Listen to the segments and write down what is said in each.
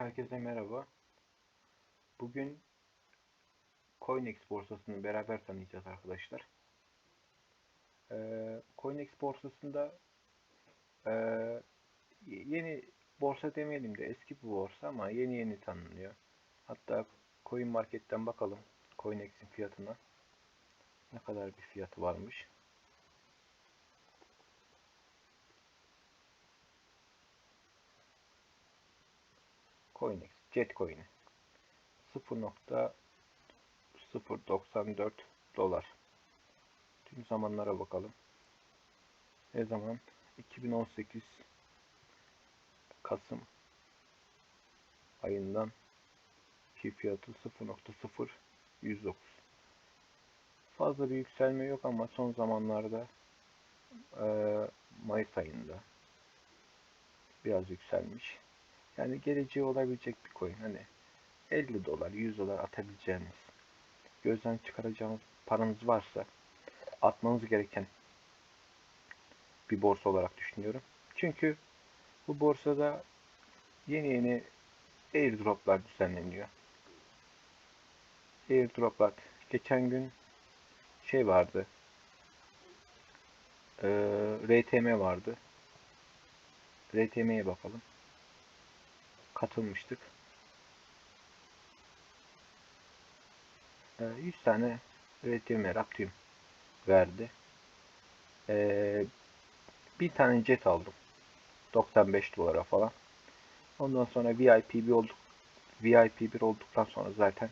Herkese merhaba. Bugün CoinEx borsasını beraber tanıyacağız arkadaşlar. Ee, CoinEx borsasında e, yeni borsa demeyelim de eski bir borsa ama yeni yeni tanınıyor. Hatta Coin Market'ten bakalım CoinEx'in fiyatına. Ne kadar bir fiyatı varmış. CoinEx, Jetcoin'i. 0.094 dolar. Tüm zamanlara bakalım. Ne zaman? 2018 Kasım ayından ki fiyatı 0.0109. Fazla bir yükselme yok ama son zamanlarda Mayıs ayında biraz yükselmiş. Yani geleceği olabilecek bir coin. Hani 50 dolar, 100 dolar atabileceğiniz, gözden çıkaracağınız paranız varsa atmanız gereken bir borsa olarak düşünüyorum. Çünkü bu borsada yeni yeni airdroplar düzenleniyor. Airdroplar. Geçen gün şey vardı. E, RTM vardı. RTM'ye bakalım katılmıştık. 100 ee, tane ve Raptium verdi. Ee, bir tane jet aldım. 95 dolara falan. Ondan sonra VIP bir olduk. VIP bir olduktan sonra zaten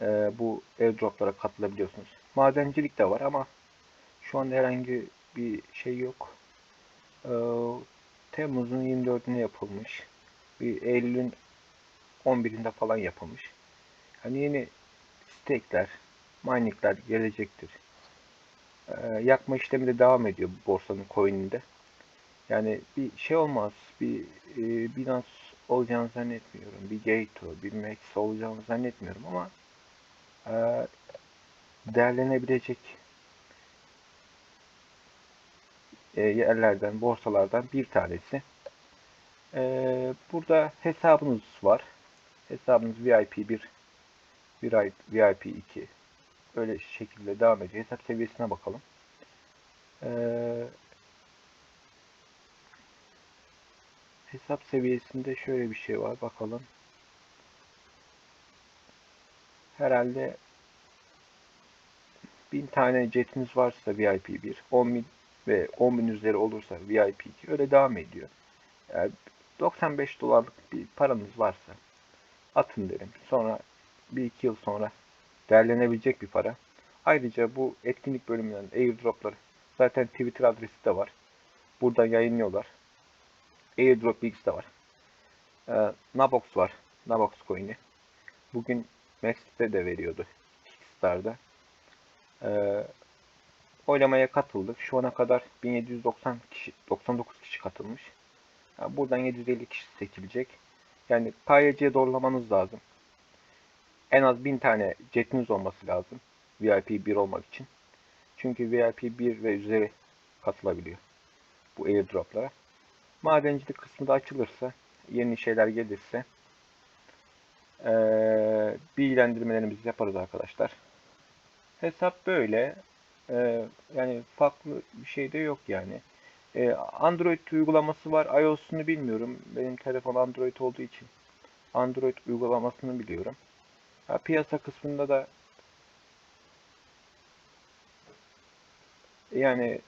e, bu airdroplara katılabiliyorsunuz. Madencilik de var ama şu anda herhangi bir şey yok. E, Temmuz'un 24'üne yapılmış bir Eylül'ün 11'inde falan yapılmış. Hani yeni stake'ler, mining'ler gelecektir. Ee, yakma işlemi de devam ediyor borsanın coin'inde. Yani bir şey olmaz, bir e, Binance olacağını zannetmiyorum. Bir Gato, bir Max olacağını zannetmiyorum ama e, değerlenebilecek e, yerlerden, borsalardan bir tanesi. Ee, burada hesabınız var. Hesabınız VIP 1, VIP 2 böyle şekilde devam ediyor. Hesap seviyesine bakalım. Ee, hesap seviyesinde şöyle bir şey var. Bakalım. Herhalde 1000 tane jetiniz varsa VIP 1, 10.000 ve 10.000 üzeri olursa VIP 2 öyle devam ediyor. Yani 95 dolarlık bir paranız varsa atın derim. Sonra bir iki yıl sonra değerlenebilecek bir para. Ayrıca bu etkinlik bölümünden airdropları zaten Twitter adresi de var. Buradan yayınlıyorlar. Airdrop X de var. Ee, Nabox var. Nabox coin'i. Bugün Max'te de veriyordu. Kickstar'da. Ee, oylamaya katıldık. Şu ana kadar 1790 kişi, 99 kişi katılmış. Buradan 750 kişi seçilecek. Yani KYC'ye doğrulamanız lazım. En az 1000 tane jetiniz olması lazım. VIP 1 olmak için. Çünkü VIP 1 ve üzeri katılabiliyor. Bu airdroplara. Madencilik kısmı da açılırsa, yeni şeyler gelirse ee, bilgilendirmelerimizi yaparız arkadaşlar. Hesap böyle. Ee, yani farklı bir şey de yok yani. Ee, Android uygulaması var. iOS'unu bilmiyorum. Benim telefon Android olduğu için Android uygulamasını biliyorum. Ha, piyasa kısmında da yani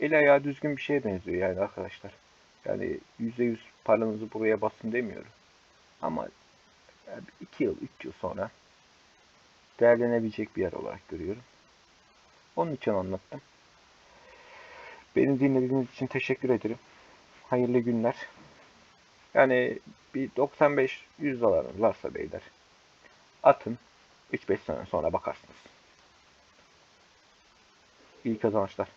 el ayağı düzgün bir şeye benziyor yani arkadaşlar. Yani %100 paranızı buraya basın demiyorum. Ama 2 yıl, 3 yıl sonra değerlenebilecek bir yer olarak görüyorum. Onun için anlattım. Beni dinlediğiniz için teşekkür ederim. Hayırlı günler. Yani bir 95-100 dolarınız varsa beyler atın. 3-5 sene sonra bakarsınız. İyi kazançlar.